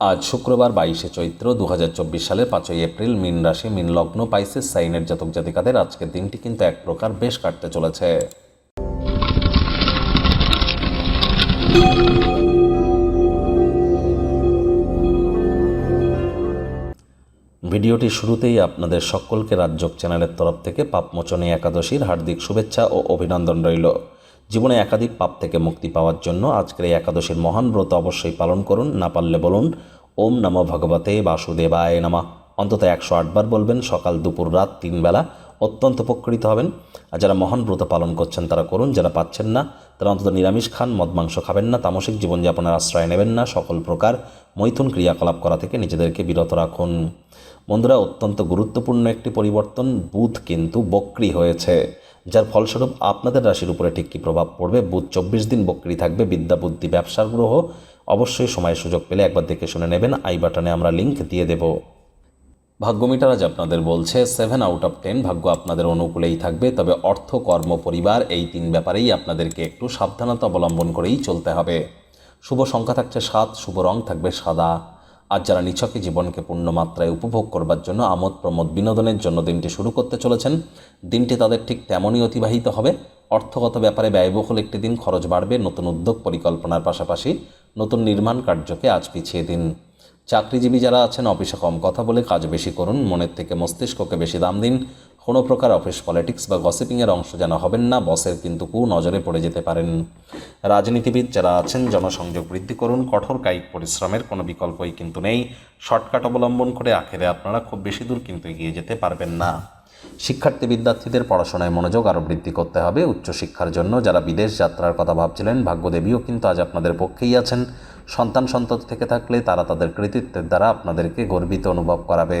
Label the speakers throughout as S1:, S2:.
S1: আজ শুক্রবার বাইশে চৈত্র দু সালের পাঁচই এপ্রিল মিন রাশি, মিন লগ্ন, পাইসেস, সাইনের জাতক জাতিকাদের আজকের দিনটি কিন্তু এক প্রকার বেশ কাটতে চলেছে। ভিডিওটি শুরুতেই আপনাদের সকলকে রাজ্যক চ্যানেলের তরফ থেকে পাপমোচনী একাদশীর হার্দিক শুভেচ্ছা ও অভিনন্দন রইল। জীবনে একাধিক পাপ থেকে মুক্তি পাওয়ার জন্য আজকের এই একাদশীর মহান ব্রত অবশ্যই পালন করুন। না পারলে বলুন, ওম নমো ভগবতে বাসুদেবায় নামা। অন্তত একশো আটবার বলবেন, সকাল, দুপুর, রাত তিন বেলা। অত্যন্ত উপকৃত হবেন। আর যারা মহান ব্রত পালন করছেন, তারা করুন, যারা পাচ্ছেন না, তারা অন্তত নিরামিষ খান, মদ, মাংস খাবেন না, তামসিক জীবনযাপনের আশ্রয় নেবেন না, সকল প্রকার মৈথুন ক্রিয়াকলাপ করা থেকে নিজেদেরকে বিরত রাখুন। বন্ধুরা, অত্যন্ত গুরুত্বপূর্ণ একটি পরিবর্তন, বুধ কিন্তু বক্রি হয়েছে। যার ফলস্বরূপ আপনাদের রাশির উপরে ঠিক কী প্রভাব পড়বে? বুধ চব্বিশ দিন বক্রি থাকবে, বিদ্যা, বুদ্ধি, ব্যবসার গ্রহ। অবশ্যই সময় সুযোগ পেলে একবার দেখে শুনে নেবেন। আই বাটনে আমরা লিঙ্ক দিয়ে দেব। ভাগ্যমিটার আজ আপনাদের বলছে সেভেন আউট অফ টেন ভাগ্য আপনাদের অনুকূলেই থাকবে। তবে অর্থ, কর্ম, পরিবার এই তিন ব্যাপারেই আপনাদেরকে একটু সাবধানতা অবলম্বন করেই চলতে হবে। শুভ সংখ্যা থাকছে সাত, শুভ রং থাকবে সাদা। আর যারা নিছকে জীবনকে পূর্ণ মাত্রায় উপভোগ করবার জন্য আমোদ, প্রমোদ, বিনোদনের জন্য দিনটি শুরু করতে চলেছেন, দিনটি তাদের ঠিক তেমনই অতিবাহিত হবে। অর্থগত ব্যাপারে ব্যয়বহুল একটি দিন, খরচ বাড়বে, নতুন উদ্যোগ পরিকল্পনার পাশাপাশি নতুন নির্মাণ কার্যকে আজ পিছিয়ে দিন। চাকরিজীবী যারা আছেন, অফিসে কম কথা বলে কাজ বেশি করুন, মনের থেকে মস্তিষ্ককে বেশি দাম দিন। কোনো প্রকার অফিস পলিটিক্স বা গসিপিংয়ের অংশ যেন হবেন না, বসের কিন্তু কু নজরে পড়ে যেতে পারেন। রাজনীতিবিদ যারা আছেন, জনসংযোগ বৃদ্ধি করুন, কঠোর কায়িক পরিশ্রমের কোনো বিকল্পই কিন্তু নেই। শর্টকাট অবলম্বন করে আখেরে আপনারা খুব বেশি দূর কিন্তু এগিয়ে যেতে পারবেন না। শিক্ষার্থী বিদ্যার্থীদের পড়াশোনায় মনোযোগ আরও বৃদ্ধি করতে হবে। উচ্চশিক্ষার জন্য যারা বিদেশ যাত্রার কথা ভাবছিলেন, ভাগ্যদেবীও কিন্তু আজ আপনাদের পক্ষেই আছেন। সন্তান সন্তত থেকে থাকলে তারা তাদের কৃতিত্বের দ্বারা আপনাদেরকে গর্বিত অনুভব করাবে।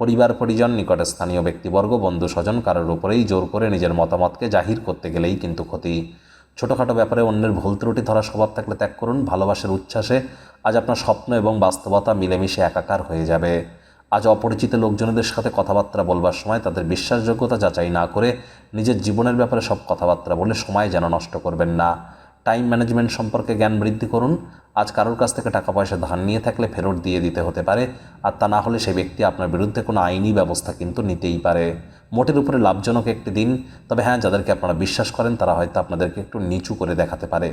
S1: পরিবার পরিজন, নিকটে স্থানীয় ব্যক্তিবর্গ, বন্ধু স্বজন কারোর উপরেই জোর করে নিজের মতামতকে জাহির করতে গেলেই কিন্তু ক্ষতি। ছোটোখাটো ব্যাপারে অন্যের ভুল ত্রুটি, ধরা, স্বভাব থাকলে ত্যাগ করুন। ভালোবাসার উচ্ছ্বাসে আজ আপনার স্বপ্ন এবং বাস্তবতা মিলেমিশে একাকার হয়ে যাবে। আজ অপরিচিত লোকজনদের সাথে কথাবার্তা বলবার সময় তাদের বিশ্বাসযোগ্যতা যাচাই না করে নিজের জীবনের ব্যাপারে সব কথাবার্তা বলে সময় যেন নষ্ট করবেন না। টাইম ম্যানেজমেন্ট সম্পর্কে জ্ঞান বৃদ্ধি করুন। আজ কারোর কাছ থেকে টাকা পয়সা ধার নিয়ে থাকলে ফেরত দিয়ে দিতে হতে পারে। আর তা না হলে সেই ব্যক্তি আপনার বিরুদ্ধে কোনো আইনি ব্যবস্থা কিন্তু নিতেই পারে। মোটের উপরে লাভজনক একটি দিন। তবে হ্যাঁ যাদেরকে আপনারা বিশ্বাস করেন, তারা হয়তো আপনাদেরকে একটু নিচু করে দেখাতে পারে।